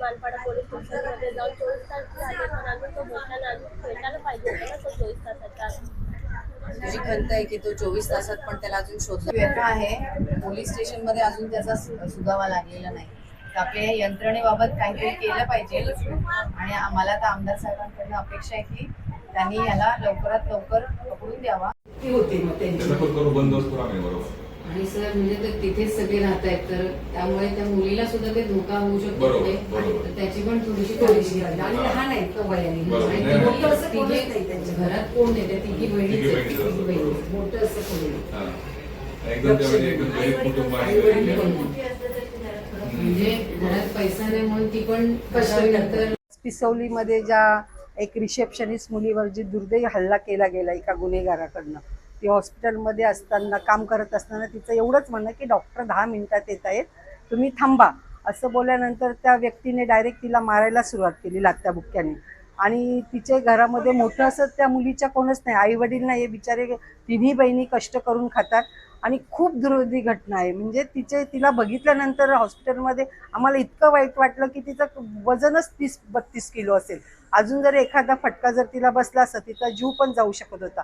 Manpada police स्टेशनमध्ये जाऊन चोवीस तास झाले पण अजून तो भेटायला अजून भेटायला पाहिजे होतं ना तो चोवीस तासाच्या आत. तुझी खंत आहे की तो चोवीस तासात पण त्याला अजून शोधला. व्यथा आहे. पोलीस स्टेशनमध्ये अजून त्याचा सु- सुगावा लागलेला नाही. तर आपल्या या यंत्रणेबाबत काहीतरी केलं पाहिजे. आणि आम्हाला तर आमदार साहेबांकडनं अपेक्षा आहे की त्यांनी याला लवकरात लवकर पकडून द्यावा. ती होती मग त्यांची. बंदोबस्त बरोबर. आणि सर म्हणजे तर तिथेच सगळे राहत आहेत तर त्यामुळे त्या मुलीला सुद्धा काही धोका होऊ शकतो बरोबर, पुढे. बरोबर. त्याची पण थोडीशी थोडीशी काळजी काळजी. आणि. लहान आहेत तो वयाने बरोबर. आणि नाही, ती नाही. मोठं असं कोणच नाही त्यांच्या घरात कोण नाही त्या तिघी बहिणीच तिघी आहेत. बहिणीच तिघी बहिणी. मोठं असं कोणी नाही. हा. एकदम ते म्हणजे एकदम गरीब कुटुंब आहे आई-वडील गरीब पण आहे. म्हणजे घरात पैसा नाही म्हणून ती पण नंतर पिसवलीमध्ये ज्या एक रिसेप्शनिस्ट मुलीवर जी दुर्दैवी हल्ला केला गेला एका गुन्हेगाराकडनं ती हॉस्पिटलमध्ये असताना काम करत असताना तिचं एवढंच म्हणणं की डॉक्टर दहा मिनिटात येत आहेत तुम्ही थांबा. असं बोलल्यानंतर त्या व्यक्तीने डायरेक्ट तिला मारायला सुरुवात केली लागत्या बुक्क्याने. आणि तिचे घरामध्ये मोठं असं त्या मुलीच्या कोणच नाही आई वडील नाही हे बिचारे तिन्ही बहिणी कष्ट करून खातात. आणि खूप दुर्दैवी घटना आहे. म्हणजे तिचे तिला बघितल्यानंतर हॉस्पिटलमध्ये आम्हाला इतकं वाईट वाटलं की तिचं वजनच तीस बत्तीस किलो असेल. अजून जर एखादा फटका जर तिला बसला असता तिचा जीव पण जाऊ शकत होता.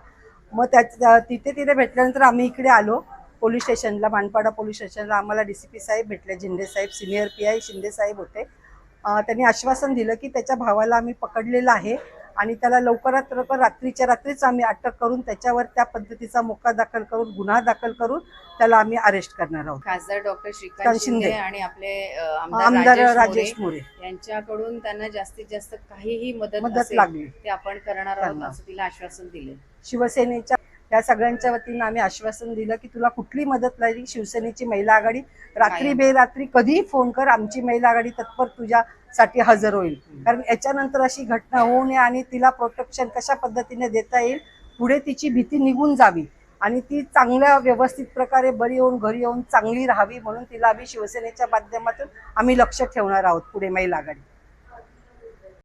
मग त्या तिथे तिथे भेटल्यानंतर आम्ही इकडे आलो पोलीस स्टेशनला मानपाडा पोलीस स्टेशनला. आम्हाला डी सी पी साहेब भेटले झिंडे साहेब सिनियर पी आय शिंदे साहेब होते. त्यांनी आश्वासन दिलं की त्याच्या भावाला आम्ही पकडलेलं आहे. आणि त्याला लवकरात लवकर रात्रीच्या रात्रीच आम्ही अटक करून त्याच्यावर त्या पद्धतीचा मोका दाखल करून गुन्हा दाखल करून त्याला आम्ही अरेस्ट करणार आहोत. खासदार डॉक्टर श्रीकांत शिंदे. आणि आपले आमदार राजेश मोरे यांच्याकडून त्यांना जास्तीत जास्त काहीही मदत मदत लागली. ते आपण करणार आहोत. असं तिला आश्वासन दिले. शिवसेनेच्या या सगळ्यांच्या वतीनं आम्ही आश्वासन दिलं की तुला कुठली मदत लागली? शिवसेनेची महिला आघाडी. रात्री. बेरात्री कधीही फोन कर आमची महिला आघाडी तत्पर तुझ्यासाठी हजर होईल. कारण याच्यानंतर अशी घटना होऊ नये आणि तिला प्रोटेक्शन कशा पद्धतीने देता येईल पुढे तिची भीती निघून जावी आणि ती चांगल्या व्यवस्थित प्रकारे बरी होऊन घरी येऊन चांगली राहावी म्हणून तिला आम्ही शिवसेनेच्या माध्यमातून आम्ही लक्ष ठेवणार आहोत पुढे महिला आघाडी.